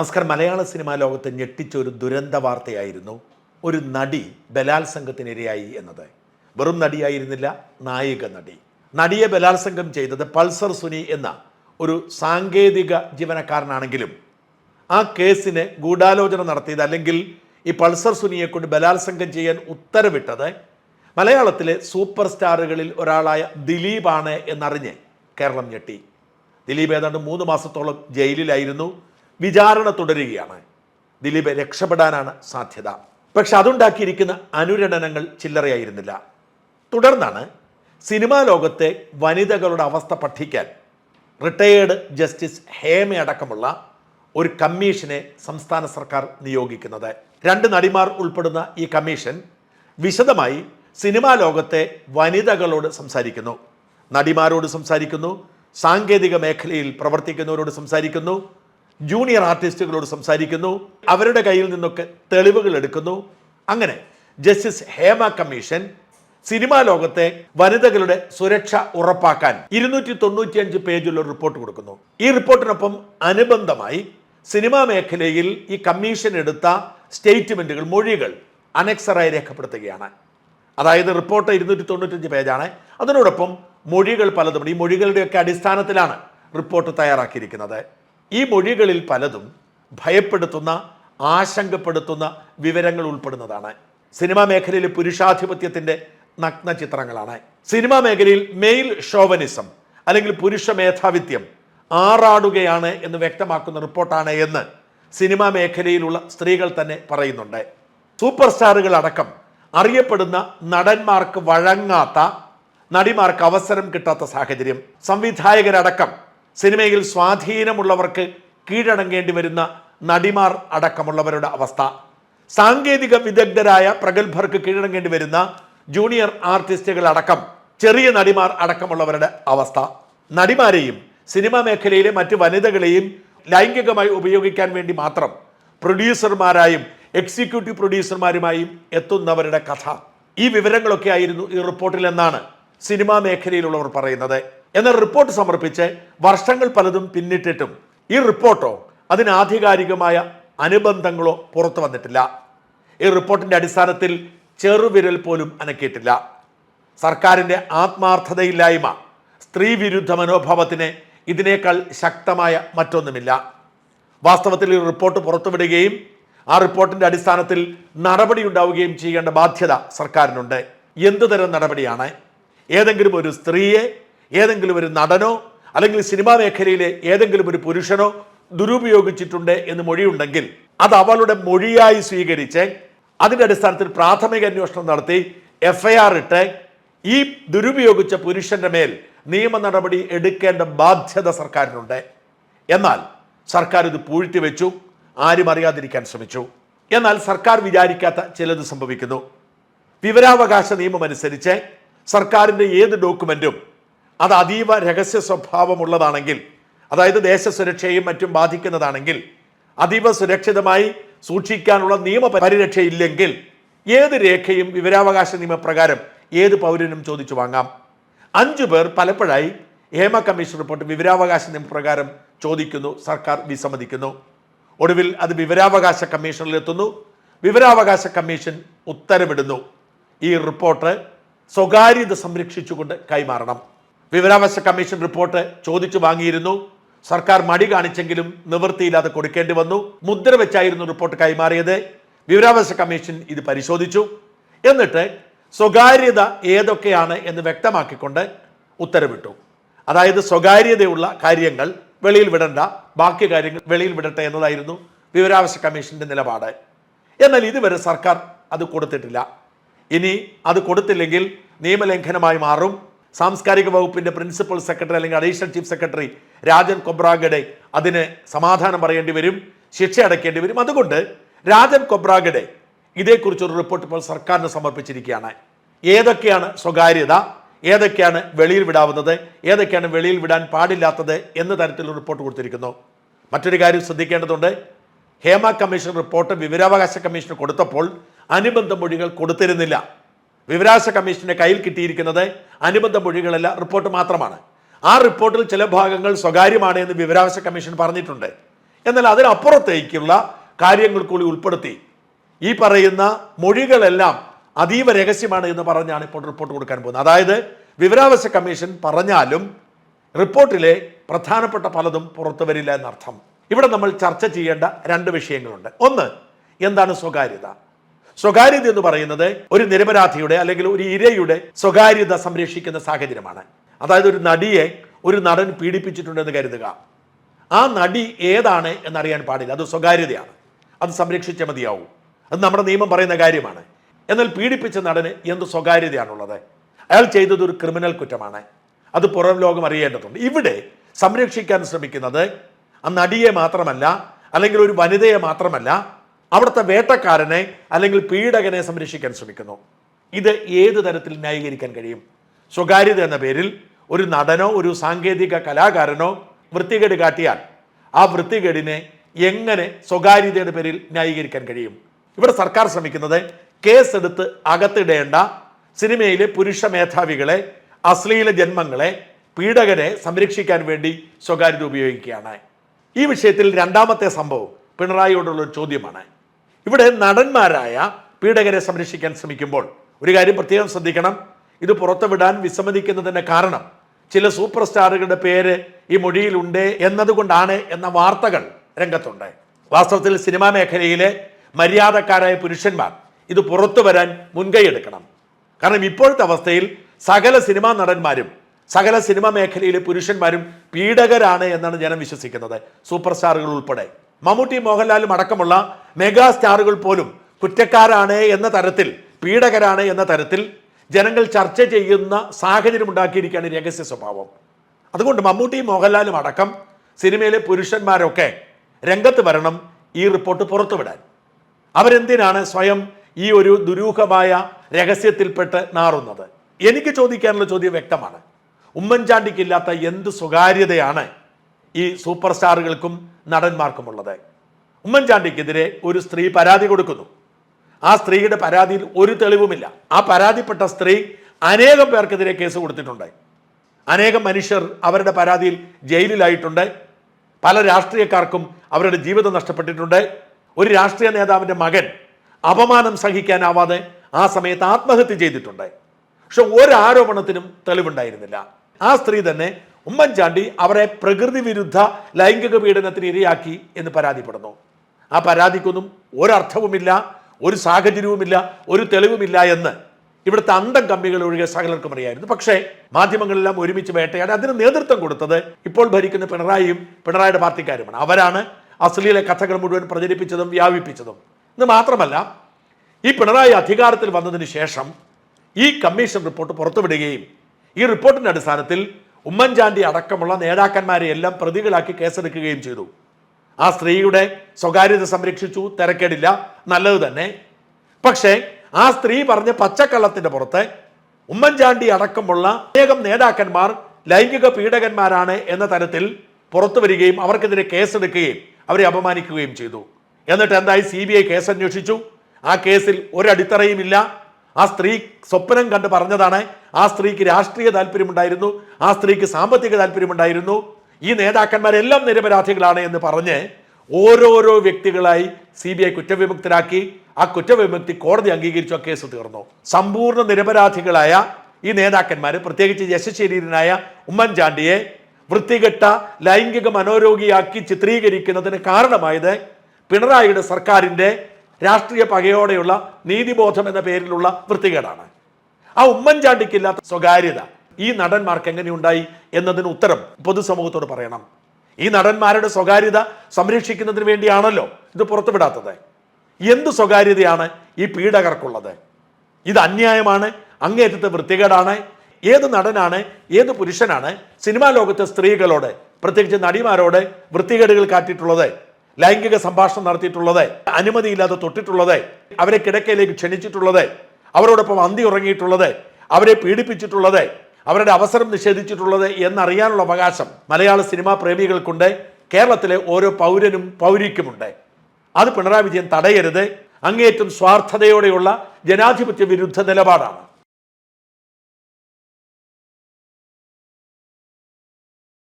നമസ്കാരം. മലയാള സിനിമാ ലോകത്ത് ഞെട്ടിച്ച ഒരു ദുരന്ത വാർത്തയായിരുന്നു ഒരു നടി ബലാത്സംഗത്തിനിരയായി എന്നത്. വെറും നടിയായിരുന്നില്ല നായിക നടി. നടിയെ ബലാത്സംഗം ചെയ്തത് പൾസർ സുനി എന്ന ഒരു സാങ്കേതിക ജീവനക്കാരനാണെങ്കിലും ആ കേസിന് ഗൂഢാലോചന നടത്തിയത് അല്ലെങ്കിൽ ഈ പൾസർ സുനിയെ കൊണ്ട് ബലാത്സംഗം ചെയ്യാൻ ഉത്തരവിട്ടത് മലയാളത്തിലെ സൂപ്പർ സ്റ്റാറുകളിൽ ഒരാളായ ദിലീപാണ് എന്നറിഞ്ഞ് കേരളം ഞെട്ടി. ദിലീപ് ഏതാണ്ട് മൂന്ന് മാസത്തോളം ജയിലിലായിരുന്നു. വിചാരണ തുടരുകയാണ്. ദിലീപ് രക്ഷപ്പെടാനാണ് സാധ്യത. പക്ഷെ അതുണ്ടാക്കിയിരിക്കുന്ന അനുരണനങ്ങൾ ചില്ലറയായിരുന്നില്ല. തുടർന്നാണ് സിനിമാ ലോകത്തെ വനിതകളുടെ അവസ്ഥ പഠിക്കാൻ റിട്ടയേർഡ് ജസ്റ്റിസ് ഹേമ അടക്കമുള്ള ഒരു കമ്മീഷനെ സംസ്ഥാന സർക്കാർ നിയോഗിക്കുന്നത്. രണ്ട് നടിമാർ ഉൾപ്പെടുന്ന ഈ കമ്മീഷൻ വിശദമായി സിനിമാ ലോകത്തെ വനിതകളോട് സംസാരിക്കുന്നു. നടിമാരോട് സംസാരിക്കുന്നു. സാങ്കേതിക മേഖലയിൽ പ്രവർത്തിക്കുന്നവരോട് സംസാരിക്കുന്നു. ജൂനിയർ ആർട്ടിസ്റ്റുകളോട് സംസാരിക്കുന്നു അവരുടെ കയ്യിൽ നിന്നൊക്കെ തെളിവുകൾ എടുക്കുന്നു. അങ്ങനെ ജസ്റ്റിസ് ഹേമ കമ്മീഷൻ സിനിമാ ലോകത്തെ വനിതകളുടെ സുരക്ഷ ഉറപ്പാക്കാൻ ഇരുന്നൂറ്റി തൊണ്ണൂറ്റിയഞ്ച് പേജുള്ള റിപ്പോർട്ട് കൊടുക്കുന്നു. ഈ റിപ്പോർട്ടിനൊപ്പം അനുബന്ധമായി സിനിമാ മേഖലയിൽ ഈ കമ്മീഷൻ എടുത്ത സ്റ്റേറ്റ്മെന്റുകൾ മൊഴികൾ അനക്സറായി രേഖപ്പെടുത്തുകയാണ്. അതായത് റിപ്പോർട്ട് ഇരുന്നൂറ്റി തൊണ്ണൂറ്റഞ്ച് പേജാണ്. അതിനോടൊപ്പം മൊഴികൾ പലതും ഈ മൊഴികളുടെയൊക്കെ അടിസ്ഥാനത്തിലാണ് റിപ്പോർട്ട് തയ്യാറാക്കിയിരിക്കുന്നത്. ഈ മൊഴികളിൽ പലതും ഭയപ്പെടുത്തുന്ന ആശങ്കപ്പെടുത്തുന്ന വിവരങ്ങൾ ഉൾപ്പെടുന്നതാണ്. സിനിമാ മേഖലയിലെ പുരുഷാധിപത്യത്തിന്റെ നഗ്ന ചിത്രങ്ങളാണ്. സിനിമാ മേഖലയിൽ മെയിൽ ഷോവനിസം അല്ലെങ്കിൽ പുരുഷ മേധാവിത്യം ആറാടുകയാണ് എന്ന് വ്യക്തമാക്കുന്ന റിപ്പോർട്ടാണ് എന്ന് സിനിമാ മേഖലയിലുള്ള സ്ത്രീകൾ തന്നെ പറയുന്നുണ്ട്. സൂപ്പർ സ്റ്റാറുകൾ അടക്കം അറിയപ്പെടുന്ന നടന്മാർക്ക് വഴങ്ങാത്ത നടിമാർക്ക് അവസരം കിട്ടാത്ത സാഹചര്യം. സംവിധായകരടക്കം സിനിമയിൽ സ്വാധീനമുള്ളവർക്ക് കീഴടങ്ങേണ്ടി വരുന്ന നടിമാർ അടക്കമുള്ളവരുടെ അവസ്ഥ. സാങ്കേതിക വിദഗ്ധരായ പ്രഗത്ഭർക്ക് കീഴടങ്ങേണ്ടി വരുന്ന ജൂനിയർ ആർട്ടിസ്റ്റുകൾ അടക്കം ചെറിയ നടിമാർ അടക്കമുള്ളവരുടെ അവസ്ഥ. നടിമാരെയും സിനിമാ മേഖലയിലെ മറ്റ് വനിതകളെയും ലൈംഗികമായി ഉപയോഗിക്കാൻ വേണ്ടി മാത്രം പ്രൊഡ്യൂസർമാരായും എക്സിക്യൂട്ടീവ് പ്രൊഡ്യൂസർമാരുമായും എത്തുന്നവരുടെ കഥ. ഈ വിവരങ്ങളൊക്കെ ആയിരുന്നു ഈ റിപ്പോർട്ടിൽ എന്നാണ് സിനിമാ മേഖലയിലുള്ളവർ പറയുന്നത്. എന്നാൽ റിപ്പോർട്ട് സമർപ്പിച്ച് വർഷങ്ങൾ പലതും പിന്നിട്ടിട്ടും ഈ റിപ്പോർട്ടോ അതിന് ആധികാരികമായ അനുബന്ധങ്ങളോ പുറത്തു വന്നിട്ടില്ല. ഈ റിപ്പോർട്ടിന്റെ അടിസ്ഥാനത്തിൽ ചെറുവിരൽ പോലും അനക്കിയിട്ടില്ല. സർക്കാരിന്റെ ആത്മാർത്ഥതയില്ലായ്മ സ്ത്രീവിരുദ്ധ മനോഭാവത്തിന് ഇതിനേക്കാൾ ശക്തമായ മറ്റൊന്നുമില്ല. വാസ്തവത്തിൽ ഈ റിപ്പോർട്ട് പുറത്തുവിടുകയും ആ റിപ്പോർട്ടിന്റെ അടിസ്ഥാനത്തിൽ നടപടി ഉണ്ടാവുകയും ചെയ്യേണ്ട ബാധ്യത സർക്കാരിനുണ്ട്. എന്തുതരം നടപടിയാണ്? ഏതെങ്കിലും ഒരു സ്ത്രീയെ ഏതെങ്കിലും ഒരു നടനോ അല്ലെങ്കിൽ സിനിമാ മേഖലയിലെ ഏതെങ്കിലും ഒരു പുരുഷനോ ദുരുപയോഗിച്ചിട്ടുണ്ട് എന്ന് മൊഴിയുണ്ടെങ്കിൽ അത് അവളുടെ മൊഴിയായി സ്വീകരിച്ച് അതിന്റെ അടിസ്ഥാനത്തിൽ പ്രാഥമിക അന്വേഷണം നടത്തി എഫ്ഐആർ ഇട്ട് ഈ ദുരുപയോഗിച്ച പുരുഷന്റെ മേൽ നിയമ നടപടി എടുക്കേണ്ട ബാധ്യത സർക്കാരിനുണ്ട്. എന്നാൽ സർക്കാർ ഇത് പൂഴ്ത്തി വെച്ചു ആരും അറിയാതിരിക്കാൻ ശ്രമിച്ചു. എന്നാൽ സർക്കാർ വിചാരിക്കാത്ത ചിലത് സംഭവിക്കുന്നു. വിവരാവകാശ നിയമം അനുസരിച്ച് സർക്കാരിന്റെ ഏത് ഡോക്യുമെന്റും അത് അതീവ രഹസ്യ സ്വഭാവമുള്ളതാണെങ്കിൽ അതായത് ദേശസുരക്ഷയും മറ്റും ബാധിക്കുന്നതാണെങ്കിൽ അതീവ സുരക്ഷിതമായി സൂക്ഷിക്കാനുള്ള നിയമ പരിരക്ഷയില്ലെങ്കിൽ ഏത് രേഖയും വിവരാവകാശ നിയമപ്രകാരം ഏത് പൗരനും ചോദിച്ചു വാങ്ങാം. അഞ്ചു പേർ പലപ്പോഴായി ഹേമ കമ്മീഷൻ റിപ്പോർട്ട് വിവരാവകാശ നിയമപ്രകാരം ചോദിക്കുന്നു സർക്കാർ വിസമ്മതിക്കുന്നു. ഒടുവിൽ അത് വിവരാവകാശ കമ്മീഷനിൽ എത്തുന്നു. വിവരാവകാശ കമ്മീഷൻ ഉത്തരവിടുന്നു. ഈ റിപ്പോർട്ട് സ്വകാര്യത സംരക്ഷിച്ചുകൊണ്ട് കൈമാറണം. വിവരാവകാശ കമ്മീഷൻ റിപ്പോർട്ട് ചോദിച്ചു വാങ്ങിയിരുന്നു. സർക്കാർ മടി കാണിച്ചെങ്കിലും നിവൃത്തിയില്ലാതെ കൊടുക്കേണ്ടി വന്നു. മുദ്ര വെച്ചായിരുന്നു റിപ്പോർട്ട് കൈമാറിയത്. വിവരാവകാശ കമ്മീഷൻ ഇത് പരിശോധിച്ചു. എന്നിട്ട് സ്വകാര്യത ഏതൊക്കെയാണ് എന്ന് വ്യക്തമാക്കിക്കൊണ്ട് ഉത്തരവിട്ടു. അതായത് സ്വകാര്യതയുള്ള കാര്യങ്ങൾ വെളിയിൽ വിടണ്ട ബാക്കി കാര്യങ്ങൾ വെളിയിൽ വിടട്ടെ എന്നതായിരുന്നു വിവരാവകാശ കമ്മീഷന്റെ നിലപാട്. എന്നാൽ ഇതുവരെ സർക്കാർ അത് കൊടുത്തിട്ടില്ല. ഇനി അത് കൊടുത്തില്ലെങ്കിൽ നിയമലംഘനമായി മാറും. സാംസ്കാരിക വകുപ്പിന്റെ പ്രിൻസിപ്പൽ സെക്രട്ടറി അല്ലെങ്കിൽ additional chief secretary Rajan Khobragade അതിന് സമാധാനം പറയേണ്ടി വരും ശിക്ഷ അടയ്ക്കേണ്ടി വരും. അതുകൊണ്ട് രാജൻ കൊബ്രാഗഡെ ഇതേക്കുറിച്ചൊരു റിപ്പോർട്ട് ഇപ്പോൾ സർക്കാരിന് സമർപ്പിച്ചിരിക്കുകയാണ്. ഏതൊക്കെയാണ് സ്വകാര്യത? ഏതൊക്കെയാണ് വെളിയിൽ വിടാവുന്നത്? ഏതൊക്കെയാണ് വെളിയിൽ വിടാൻ പാടില്ലാത്തത് എന്ന തരത്തിലുള്ള റിപ്പോർട്ട് കൊടുത്തിരിക്കുന്നു. മറ്റൊരു കാര്യം ശ്രദ്ധിക്കേണ്ടതുണ്ട്. ഹേമ കമ്മീഷൻ റിപ്പോർട്ട് വിവരാവകാശ കമ്മീഷന് കൊടുത്തപ്പോൾ അനുബന്ധ മൊഴികൾ കൊടുത്തിരുന്നില്ല. വിവരാവകാശ കമ്മീഷന്റെ കയ്യിൽ കിട്ടിയിരിക്കുന്നത് അനുബന്ധ മൊഴികളല്ല റിപ്പോർട്ട് മാത്രമാണ്. ആ റിപ്പോർട്ടിൽ ചില ഭാഗങ്ങൾ സ്വകാര്യമാണ് എന്ന് വിവരാവകാശ കമ്മീഷൻ പറഞ്ഞിട്ടുണ്ട്. എന്നാൽ അതിനപ്പുറത്തേക്കുള്ള കാര്യങ്ങൾ കൂടി ഉൾപ്പെടുത്തി. ഈ പറയുന്ന മൊഴികളെല്ലാം അതീവ രഹസ്യമാണ് എന്ന് പറഞ്ഞാണ് ഇപ്പോൾ റിപ്പോർട്ട് കൊടുക്കാൻ പോകുന്നത്. അതായത് വിവരാവകാശ കമ്മീഷൻ പറഞ്ഞാലും റിപ്പോർട്ടിലെ പ്രധാനപ്പെട്ട പലതും പുറത്തു വരില്ല എന്നർത്ഥം. ഇവിടെ നമ്മൾ ചർച്ച ചെയ്യേണ്ട രണ്ട് വിഷയങ്ങളുണ്ട്. ഒന്ന് എന്താണ് സ്വകാര്യത? സ്വകാര്യത എന്ന് പറയുന്നത് ഒരു നിരപരാധിയുടെ അല്ലെങ്കിൽ ഒരു ഇരയുടെ സ്വകാര്യത സംരക്ഷിക്കുന്ന സാഹചര്യമാണ്. അതായത് ഒരു നടിയെ ഒരു നടൻ പീഡിപ്പിച്ചിട്ടുണ്ടെന്ന് കരുതുക. ആ നടി ഏതാണ് എന്നറിയാൻ പാടില്ല. അത് സ്വകാര്യതയാണ്. അത് സംരക്ഷിച്ച മതിയാവും. അത് നമ്മുടെ നിയമം പറയുന്ന കാര്യമാണ്. എന്നാൽ പീഡിപ്പിച്ച നടന് എന്ത് സ്വകാര്യതയാണുള്ളത്? അയാൾ ചെയ്തത് ഒരു ക്രിമിനൽ കുറ്റമാണ്. അത് പുറം ലോകം അറിയേണ്ടതുണ്ട്. ഇവിടെ സംരക്ഷിക്കാൻ ശ്രമിക്കുന്നത് ആ നടിയെ മാത്രമല്ല അല്ലെങ്കിൽ ഒരു വനിതയെ മാത്രമല്ല അവിടുത്തെ വേട്ടക്കാരനെ അല്ലെങ്കിൽ പീഡകനെ സംരക്ഷിക്കാൻ ശ്രമിക്കുന്നു. ഇത് ഏത് തരത്തിൽ ന്യായീകരിക്കാൻ കഴിയും? സ്വകാര്യത എന്ന പേരിൽ ഒരു നടനോ ഒരു സാങ്കേതിക കലാകാരനോ വൃത്തികേട് കാട്ടിയാൽ ആ വൃത്തികേടിനെ എങ്ങനെ സ്വകാര്യതയുടെ പേരിൽ ന്യായീകരിക്കാൻ കഴിയും? ഇവിടെ സർക്കാർ ശ്രമിക്കുന്നത് കേസ് കേസെടുത്ത് അകത്തിടേണ്ട സിനിമയിലെ പുരുഷ മേധാവികളെ അശ്ലീല ജന്മങ്ങളെ പീഡകരെ സംരക്ഷിക്കാൻ വേണ്ടി സ്വകാര്യത ഉപയോഗിക്കുകയാണ്. ഈ വിഷയത്തിൽ രണ്ടാമത്തെ സംഭവം പിണറായിയോടുള്ള ഒരു ചോദ്യമാണ്. ഇവിടെ നടന്മാരായ പീഡകരെ സംരക്ഷിക്കാൻ ശ്രമിക്കുമ്പോൾ ഒരു കാര്യം പ്രത്യേകം ശ്രദ്ധിക്കണം. ഇത് പുറത്തുവിടാൻ വിസമ്മതിക്കുന്നതിന്റെ കാരണം ചില സൂപ്പർ സ്റ്റാറുകളുടെ പേര് ഈ മൊഴിയിലുണ്ട് എന്നതുകൊണ്ടാണ് എന്ന വാർത്തകൾ രംഗത്തുണ്ട്. വാസ്തവത്തിൽ സിനിമാ മേഖലയിലെ മര്യാദക്കാരായ പുരുഷന്മാർ ഇത് പുറത്തു വരാൻ മുൻകൈ എടുക്കണം. കാരണം ഇപ്പോഴത്തെ അവസ്ഥയിൽ സകല സിനിമാ നടന്മാരും സകല സിനിമാ മേഖലയിലെ പുരുഷന്മാരും പീഡകരാണ് എന്നാണ് ജനം വിശ്വസിക്കുന്നത്. സൂപ്പർ സ്റ്റാറുകൾ ഉൾപ്പെടെ. മമ്മൂട്ടി മോഹൻലാലും അടക്കമുള്ള മെഗാ സ്റ്റാറുകൾ പോലും കുറ്റക്കാരാണ് എന്ന തരത്തിൽ പീഡകരാണ് എന്ന തരത്തിൽ ജനങ്ങൾ ചർച്ച ചെയ്യുന്ന സാഹചര്യം ഉണ്ടാക്കിയിരിക്കുകയാണ് രഹസ്യ സ്വഭാവം. അതുകൊണ്ട് മമ്മൂട്ടി മോഹൻലാലും അടക്കം സിനിമയിലെ പുരുഷന്മാരൊക്കെ രംഗത്ത് വരണം ഈ റിപ്പോർട്ട് പുറത്തുവിടാൻ. അവരെന്തിനാണ് സ്വയം ഈ ഒരു ദുരൂഹമായ രഹസ്യത്തിൽപ്പെട്ട് നാറുന്നത്? എനിക്ക് ചോദിക്കാനുള്ള ചോദ്യം വ്യക്തമാണ്. ഉമ്മൻചാണ്ടിക്കില്ലാത്ത എന്ത് സ്വകാര്യതയാണ് ഈ സൂപ്പർ സ്റ്റാറുകൾക്കും നടന്മാർക്കുമുള്ളത്. ഉമ്മൻചാണ്ടിക്കെതിരെ ഒരു സ്ത്രീ പരാതി കൊടുക്കുന്നു. ആ സ്ത്രീയുടെ പരാതിയിൽ ഒരു തെളിവുമില്ല. ആ പരാതിപ്പെട്ട സ്ത്രീ അനേകം പേർക്കെതിരെ കേസ് കൊടുത്തിട്ടുണ്ട്. അനേകം മനുഷ്യർ അവരുടെ പരാതിയിൽ ജയിലിലായിട്ടുണ്ട്. പല രാഷ്ട്രീയക്കാർക്കും അവരുടെ ജീവിതം നഷ്ടപ്പെട്ടിട്ടുണ്ട്. ഒരു രാഷ്ട്രീയ നേതാവിന്റെ മകൻ അപമാനം സഹിക്കാനാവാതെ ആ സമയത്ത് ആത്മഹത്യ ചെയ്തിട്ടുണ്ട്. പക്ഷെ ഒരു ആരോപണത്തിനും തെളിവുണ്ടായിരുന്നില്ല. ആ സ്ത്രീ തന്നെ ഉമ്മൻചാണ്ടി അവരെ പ്രകൃതി വിരുദ്ധ ലൈംഗിക പീഡനത്തിന് ഇരയാക്കി എന്ന് പരാതിപ്പെടുന്നു. ആ പരാതിക്കൊന്നും ഒരർത്ഥവുമില്ല ഒരു സാഹചര്യവുമില്ല ഒരു തെളിവുമില്ല എന്ന് ഇവിടുത്തെ അന്തം കമ്പികൾ ഒഴികെ സകലർക്കും അറിയായിരുന്നു. പക്ഷേ മാധ്യമങ്ങളെല്ലാം ഒരുമിച്ച് വേട്ടയാടി അതിന് നേതൃത്വം കൊടുത്തത് ഇപ്പോൾ ഭരിക്കുന്ന പിണറായിയും പിണറായിയുടെ പാർട്ടിക്കാരുമാണ്. അവരാണ് അശ്ലീല കഥകൾ മുഴുവൻ പ്രചരിപ്പിച്ചതും വ്യാപിപ്പിച്ചതും. ഇത് മാത്രമല്ല ഈ പിണറായി അധികാരത്തിൽ വന്നതിന് ശേഷം ഈ കമ്മീഷൻ റിപ്പോർട്ട് പുറത്തുവിടുകയും ഈ റിപ്പോർട്ടിന്റെ അടിസ്ഥാനത്തിൽ ഉമ്മൻചാണ്ടി അടക്കമുള്ള നേതാക്കന്മാരെ എല്ലാം പ്രതികളാക്കി കേസെടുക്കുകയും ചെയ്തു. ആ സ്ത്രീയുടെ സ്വകാര്യത സംരക്ഷിച്ചു തിരക്കേടില്ല നല്ലത് തന്നെ. പക്ഷേ ആ സ്ത്രീ പറഞ്ഞ പച്ചക്കള്ളത്തിന്റെ പുറത്ത് ഉമ്മൻചാണ്ടി അടക്കമുള്ള അനേകം നേതാക്കന്മാർ ലൈംഗിക പീഡകന്മാരാണ് എന്ന തരത്തിൽ പുറത്തു വരികയും അവർക്കെതിരെ കേസെടുക്കുകയും അവരെ അപമാനിക്കുകയും ചെയ്തു. എന്നിട്ട് എന്തായി? സി ബി ഐ കേസ് അന്വേഷിച്ചു. ആ കേസിൽ ഒരടിത്തറയുമില്ല. ആ സ്ത്രീ സ്വപ്നം കണ്ട് പറഞ്ഞതാണ്. ആ സ്ത്രീക്ക് രാഷ്ട്രീയ താല്പര്യമുണ്ടായിരുന്നു. ആ സ്ത്രീക്ക് സാമ്പത്തിക താല്പര്യമുണ്ടായിരുന്നു. ഈ നേതാക്കന്മാരെല്ലാം നിരപരാധികളാണ് എന്ന് പറഞ്ഞ് ഓരോരോ വ്യക്തികളായി സി ബി ഐ കുറ്റവിമുക്തരാക്കി. ആ കുറ്റവിമുക്തി കോടതി അംഗീകരിച്ചു. ആ കേസ് തീർന്നു. സമ്പൂർണ നിരപരാധികളായ ഈ നേതാക്കന്മാർ പ്രത്യേകിച്ച് യശശരീരനായ ഉമ്മൻചാണ്ടിയെ വൃത്തികെട്ട ലൈംഗിക മനോരോഗിയാക്കി ചിത്രീകരിക്കുന്നതിന് കാരണമായത് പിണറായിയുടെ സർക്കാരിന്റെ രാഷ്ട്രീയ പകയോടെയുള്ള നീതിബോധം എന്ന പേരിലുള്ള വൃത്തികേടാണ്. ആ ഉമ്മൻചാണ്ടിക്കില്ലാത്ത സ്വകാര്യത ഈ നടന്മാർക്ക് എങ്ങനെയുണ്ടായി എന്നതിന് ഉത്തരം പൊതുസമൂഹത്തോട് പറയണം. ഈ നടന്മാരുടെ സ്വകാര്യത സംരക്ഷിക്കുന്നതിന് വേണ്ടിയാണല്ലോ ഇത് പുറത്തുവിടാത്തത്. എന്ത് സ്വകാര്യതയാണ് ഈ പീഡകർക്കുള്ളത്? ഇത് അന്യായമാണ് അങ്ങേറ്റത്തെ വൃത്തികേടാണ് ഏത് നടനാണ് ഏത് പുരുഷനാണ് സിനിമാ ലോകത്തെ സ്ത്രീകളോട് പ്രത്യേകിച്ച് നടിമാരോട് വൃത്തികേടുകൾ കാട്ടിയിട്ടുള്ളത്? ലൈംഗിക സംഭാഷണം നടത്തിയിട്ടുള്ളത് അനുമതിയില്ലാതെ തൊട്ടിട്ടുള്ളത് അവരെ കിടക്കയിലേക്ക് ക്ഷണിച്ചിട്ടുള്ളത് അവരോടൊപ്പം അന്തി ഉറങ്ങിയിട്ടുള്ളത് അവരെ പീഡിപ്പിച്ചിട്ടുള്ളത് അവരുടെ അവസരം നിഷേധിച്ചിട്ടുള്ളത് എന്നറിയാനുള്ള അവകാശം മലയാള സിനിമാ പ്രേമികൾക്കുണ്ട്. കേരളത്തിലെ ഓരോ പൗരനും പൗരിക്കുമുണ്ട്. അത് പിണറായി വിജയൻ തടയരുത്. അങ്ങേയറ്റം സ്വാർത്ഥതയോടെയുള്ള ജനാധിപത്യ വിരുദ്ധ നിലപാടാണ്.